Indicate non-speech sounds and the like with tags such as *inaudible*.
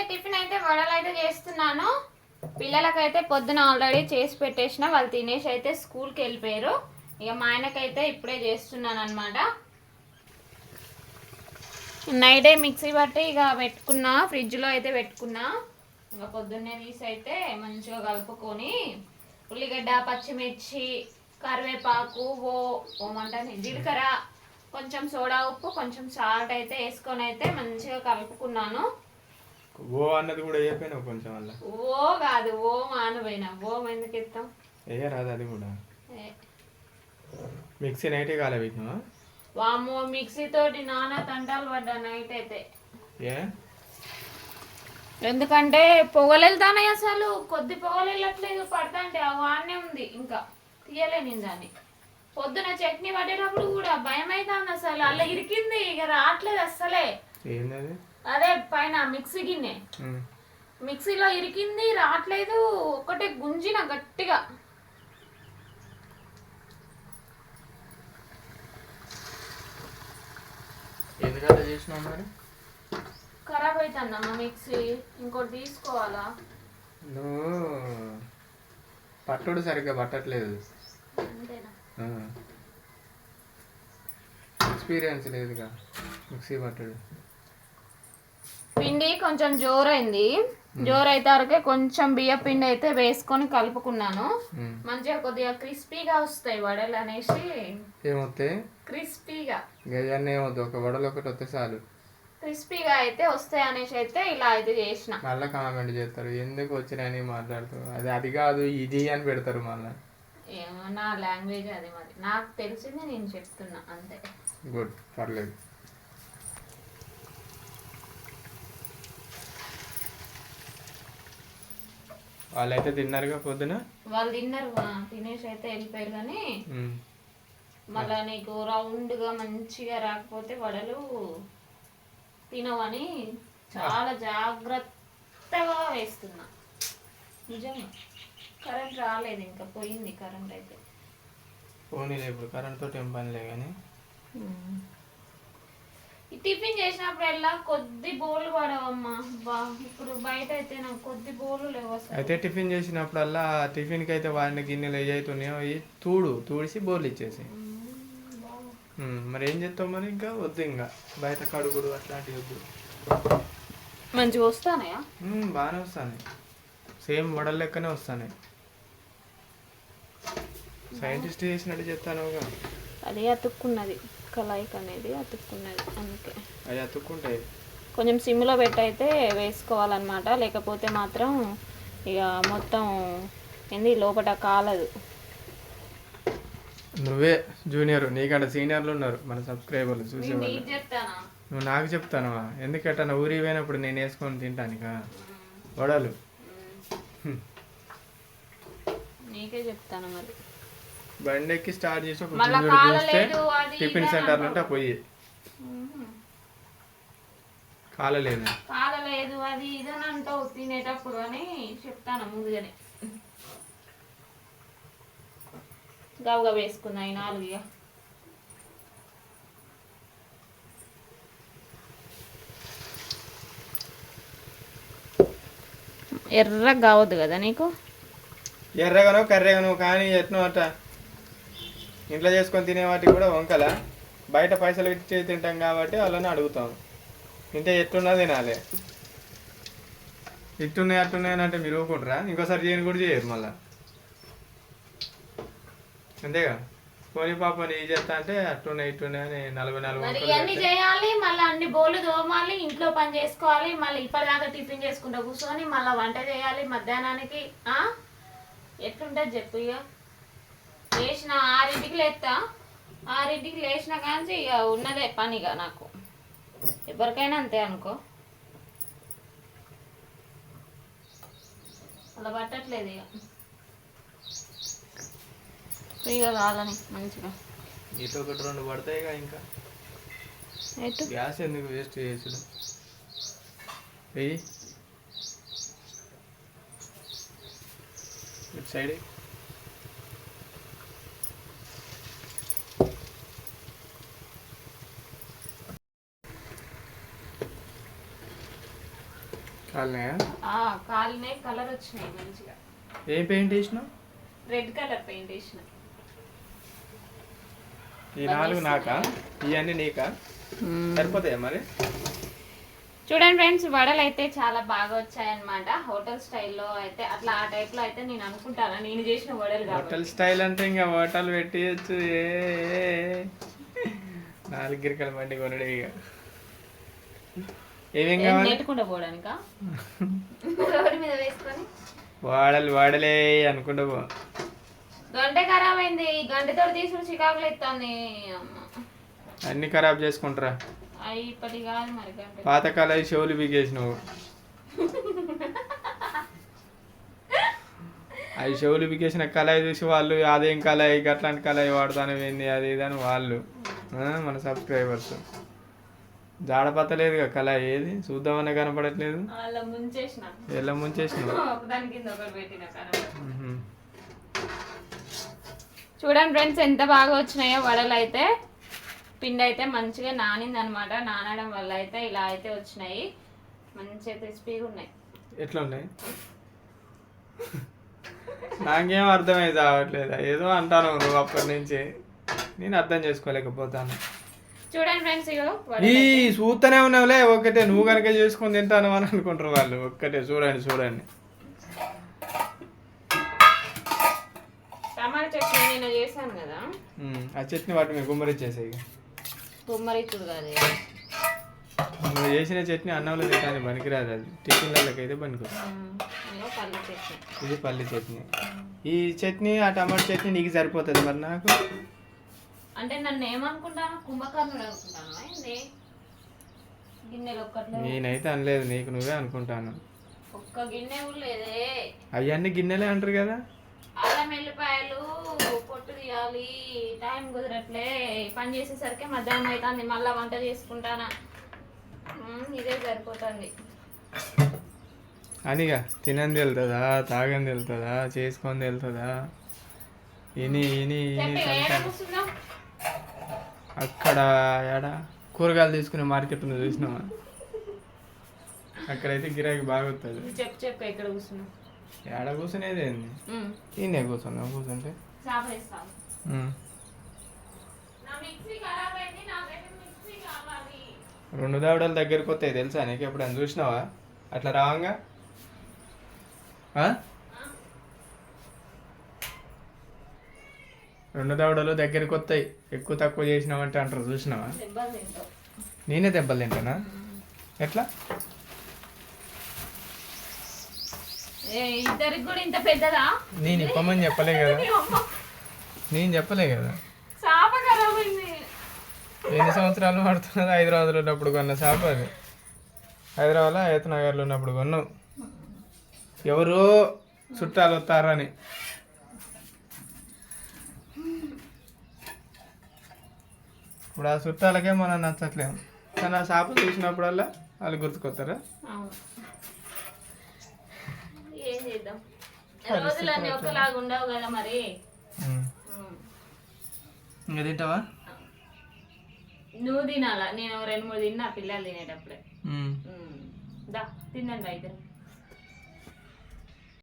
అయితే టిఫిన్ అయితే వడలు అయితే చేస్తున్నాను. పిల్లలకైతే పొద్దున ఆల్రెడీ చేసి పెట్టేసిన వాళ్ళు తినేసి అయితే స్కూల్కి వెళ్ళిపోయారు. ఇక మా ఆయనకైతే ఇప్పుడే చేస్తున్నాను అనమాట నైటే మిక్సీ బట్టి ఇక పెట్టుకున్నా ఫ్రిడ్జ్లో అయితే పెట్టుకున్నా. ఇక పొద్దున్నే తీసి అయితే మంచిగా కలుపుకొని ఉల్లిగడ్డ పచ్చిమిర్చి కరివేపాకు ఓ ఓమంటాను జీలకర్ర కొంచెం సోడా ఉప్పు కొంచెం సాల్ట్ అయితే వేసుకొని అయితే మంచిగా కలుపుకున్నాను. ఓ అన్నది కూడా అయిపోయినావు కొంచెం వల్ల ఓ కాదు ఓ మానపోయినా ఓ ఎందుకు ఇస్తాం ఏ రాదు అది కూడా. మిక్సీ నైటే కాలే పెట్టినావా? వామ్మో మిక్సీ తోటి నానా తంటాలు పడ్డా నైట్ అయితే. ఏ? ఎందుకంటే పొగలు వెళ్తానే అసలు. కొద్ది పొగలు వెళ్ళట్లేదు పడతాంటే. ఆ వానే ఉంది ఇంకా. తీయలే నేను దాన్ని. పొద్దున చట్నీ పట్టేటప్పుడు కూడా భయం అవుతుంది అసలు. అలా ఇరికింది. ఇక రావట్లేదు అస్సలే. ఏంది అది పైన మిక్సీ గిన్నె. మిక్సీలో ఇరికింది రావట్లేదు. ఒకటే గుంజిన గట్టిగా. ఎందుకంటే చేసినావు మరి? ఖరాబ్ అవుతుందమ్మా మిక్సీ. ఇంకోటి తీసుకోవాలా? నువ్వు పట్టుడు సరిగ్గా పట్టట్లేదు. ఎక్స్పీరియన్స్ లేదుగా మిక్సీ పట్టుడు. పిండి కొంచెం జోరైంది. జోరైతే కొంచెం బియ్య పిండి అయితే వేసుకొని కలుపుకున్నాను. మంచిగా కొద్దిగా క్రిస్పీగా వస్తాయి వడలు అనేసి. ఏమొస్తాయి క్రిస్పీగా. గజాన్ని ఏమొద్దు ఒక వడలు ఒకటి వస్తే చాలు. క్రిస్పీగా అయితే వస్తాయి అనేసి అయితే ఇలా అయితే చేసిన. మళ్ళీ కామెంట్ చేస్తారు ఎందుకు వచ్చినాయని మాట్లాడుతారు అది అది కాదు ఇది అని పెడతారు మళ్ళీ. ఏమో నా లాంగ్వేజ్ అది మరి. నాకు తెలిసింది నేను చెప్తున్నా అంతే. గుడ్ పర్లేదు. వాళ్ళైతే తిన్నారుగా పొద్దున? వాళ్ళు తిన్నారు తినేసి అయితే వెళ్ళిపోయారు కానీ. మళ్ళా నీకు రౌండ్గా మంచిగా రాకపోతే వడలు తినవని చాలా జాగ్రత్తగా వేస్తున్నా. నిజంగా. కరెంట్ రాలేదు ఇంకా పోయింది కరెంట్ అయితే. పోనీలే ఇప్పుడు కరెంట్ తోటి ఏం పనిలే కానీ. టిఫిన్ చేసినప్పుడల్లా కొద్ది బోలు పడవమ్మా. బా ఇప్పుడు బయట అయితే నాకు కొద్ది బోలు లేవు అయితే టిఫిన్ చేసినప్పుడల్లా టిఫిన్కి అయితే వాడిన గిన్నెలు ఏ అవుతున్నాయో అవి తూడు తూడిసి బోర్లు ఇచ్చేసి మరి ఏం చేస్తావు మరి ఇంకా? వద్దు ఇంకా. బయట కడుగుడు అట్లాంటివి వద్దు. మంచిగా వస్తానయా? బాగానే వస్తాయి సేమ్ మోడల్ లెక్కనే వస్తాయి సైంటిస్ట్ చేసినట్టు చెప్తానుగా అది అతుక్కున్నది. కలాయిక్ అనేది అతుక్కున్నది అందుకే. అవి అతుక్కుంటాయి కొంచెం సిమ్లో పెట్టి అయితే వేసుకోవాలన్నమాట లేకపోతే మాత్రం ఇక మొత్తం ఏంది లోపల కాలదు. నువ్వే జూనియర్ నీకంటే సీనియర్లు ఉన్నారు మన సబ్స్క్రైబర్లు చెప్తానా? నువ్వు నాకు చెప్తానవా? ఎందుకంటే నా ఊరికి పోయినప్పుడు నేను వేసుకొని తింటానుగా వడలు. నీకే చెప్తాను మరి. బండి ఎక్కి స్టార్ట్ చేసి ఒక చూస్తే టిఫిన్ సెంటర్ నుండి పోయి కాలలేదు. కాలలేదు అది ఇది అని అంటావు తినేటప్పుడు అని చెప్తాను ముందుగానే. గవగా వేసుకున్నా ఈ నాలుగు ఇక. ఎర్రగా కావద్దు కదా నీకు? ఎర్రగానో కర్రెగానో కానీ ఎట్నో అట్ట ఇంట్లో చేసుకొని తినే వాటికి కూడా వంకల. బయట పైసలు ఇచ్చి తింటాం కాబట్టి వాళ్ళని అడుగుతాం. తింటే ఎట్టున్నా తినాలి. ఇట్టున్నాయి అట్టున్నాయి అంటే మీరు ఊరుకుంటారా? ఇంకోసారి చేయని కూడా చేయరు మళ్ళా. అంతేగా? పోనీ పాపని ఈ చేస్తా అంటే అట్టున్నాయి ఇట్టున్నాయి అని నలభై వంకలు ఇవన్నీ చేయాలి? మళ్ళీ అన్ని బోళ్ళు తోమాలి ఇంట్లో పని చేసుకోవాలి మళ్ళీ ఇప్పటిదాకా టిఫిన్ చేసుకుంటా కూర్చొని మళ్ళీ వంట చేయాలి మధ్యాహ్నానికి? ఎట్లుంటుంది చెప్పు ఇక లేచిన ఆరింటికి లేస్తా ఆరింటికి లేచిన కానీ ఇక ఉన్నదే పనిగా నాకు. ఎవరికైనా అంతే అనుకో. అలా పట్టట్లేదు ఇక ఫ్రీగా కాదని మంచిగా. ఇటు ఒకటి రెండు పడతాయిగా ఇంకా. ఎటు? గ్యాస్ ఎందుకు వేస్ట్ చేసుడు వెయ్యి. సైడ్ కాలనయా? ఆ, కాలినే కలర్ వచ్చినాయి మంచిగా. ఏం పెయింట్ వేసినావు? రెడ్ కలర్ పెయింట్ వేసిన. ఈ నాలుగు నాకా? ఇవన్నీ నీకా? సరిపోతాయా మరి? చూడండి ఫ్రెండ్స్ వడలు అయితే చాలా బాగా వచ్చాయన్నమాట. హోటల్ స్టైల్లో అయితే అట్లా ఆ టైప్లో అయితే నేను అనుకుంటాను. నేను చేసిన వడలు హోటల్ స్టైల్ అంటే ఇంకా హోటల్ పెట్టియచ్చు. ఏ. నాలుగు గిరికల బండి కొనడే ఇక. ఏమేం కావాలి? నెట్టుకుంటా పోవడానికా? రోడ్డు మీద వేసుకొని. వాడలు వాడలే అనుకుంటా పో. గంట ఖరాబ్ అయింది గంటతో తీసుకుని చికాకులు ఎత్తాంది. అమ్మ. అన్ని ఖరాబ్ చేసుకుంటారా? అవి ఇప్పటి కాదు మరి గంట పాతకాల చెవులు బిగేసినావు. అవి చెవులు బిగేసిన కళాయి చూసి వాళ్ళు అదేం కళాయి? అట్లాంటి కళాయి వాడుతాను ఏంది అది ఇది అని వాళ్ళు మన సబ్స్క్రైబర్స్. జాడపత్తలేదుగా కళాయి ఏది? చూద్దామనే కనపడట్లేదు? ముంచేసిన. ఎలా మ్హూ. చూడండి ఫ్రెండ్స్ ఎంత బాగా వచ్చినాయో వడలు అయితే పిండి అయితే మంచిగా నానింది అనమాట నానడం వల్ల అయితే ఇలా అయితే వచ్చినాయి. మంచిగా క్రిస్పీగా ఉన్నాయి. ఎట్లా ఉన్నాయి నాకేం అర్థమైంది కావట్లేదు ఏదో అంటాను నువ్వు అప్పటి నుంచి. నేను అర్థం చేసుకోలేకపోతాను. చూడండి ఫ్రెండ్స్ ఈ చూస్తూనే ఉన్నావులే ఒకటే నువ్వు కనుక చేసుకొని తింటాను అని అనుకుంటారు వాళ్ళు. ఒక్కటే. చూడండి చూడండి. టమాటా చట్నీ నేను చేశాను కదా. ఉమ్, ఆ చట్నీ వాటి మీద గుమ్మరిచ్చేసాయి కుమ్మరిచ్చుడు కాదు. నువ్వు చేసిన చట్నీ అన్నంలో తింటాను పనికిరాదు అది. టిఫిన్లకి అయితే చట్నీ. ఇది పల్లి చట్నీ. ఈ చట్నీ ఆ టమాటా చట్నీ నీకు సరిపోతుంది మరి నాకు? అంటే నన్ను ఏమనుకుంటాను కుంభకర్ణుడు అనుకుంటాను ఏంది? గిన్నెలు ఒక్కట్లేదు నేనైతే అనలేదు నీకు నువ్వే అనుకుంటాను. ఒక్క గిన్నె కూడా లేదే. అవన్నీ గిన్నెలే అంటారు కదా. అల్లం వెల్లిపాయలు పొట్టు తీయాలి టైం కుదరట్లే. పని చేసేసరికి మధ్యాహ్నం అవుతుంది మళ్ళీ వంట చేసుకుంటానా? ఉమ్, ఇదే సరిపోతుంది. అనిగా తినంది వెళ్తుందా తాగంది వెళ్తుందా చేసుకొని వెళ్తుందా ఇని ఇని ఇని చెప్పి. అక్కడ ఏడ కూరగాయలు తీసుకునే మార్కెట్ ఉంది చూసినావా? అక్కడైతే గిరాకీ బాగా వస్తుంది నువ్వు చెప్పు చెప్పు ఎక్కడ కూర్చున్నాం ఏడ కూర్చునేది ఏంది? ఈయనే కూర్చున్నావు కూర్చుంటే. రెండు దావడల దగ్గరికి వస్తాయి తెలుసా నీకు? ఎప్పుడైనా చూసినావా? అట్లా రావంగా? రెండు దావడలు దగ్గరికి వస్తాయి ఎక్కువ తక్కువ చేసినావంటే అంటారు చూసినావా? నేనే దెబ్బలు తింటానా? ఎట్లా? ఏ ఇద్దరికి కూడా ఇంత పెద్దదా? నేను ఇప్పమని చెప్పలే కదా. *laughs* నేను చెప్పలే కదా. చేప ఎన్ని సంవత్సరాలు పడుతున్నది? హైదరాబాద్లో ఉన్నప్పుడు కొన్న షాప్ అది. హైదరాబాద్లో హయత్ నగర్లో ఉన్నప్పుడు కొన్నావు. ఎవరో చుట్టాలు వస్తారని. ఇప్పుడు ఆ చుట్టాలకే మనం నచ్చట్లేము కానీ ఆ షాప్ చూసినప్పుడల్లా వాళ్ళు గుర్తుకొస్తారా ఏం చేద్దాం? రోజులన్నీ ఒకలాగా ఉండవు కదా మరి. ఇంకా తింటావా? నువ్వు తినాలా? నేను రెండు మూడు తిన్నా పిల్లలు తినేటప్పుడే. దా తినండి ఇద్దరు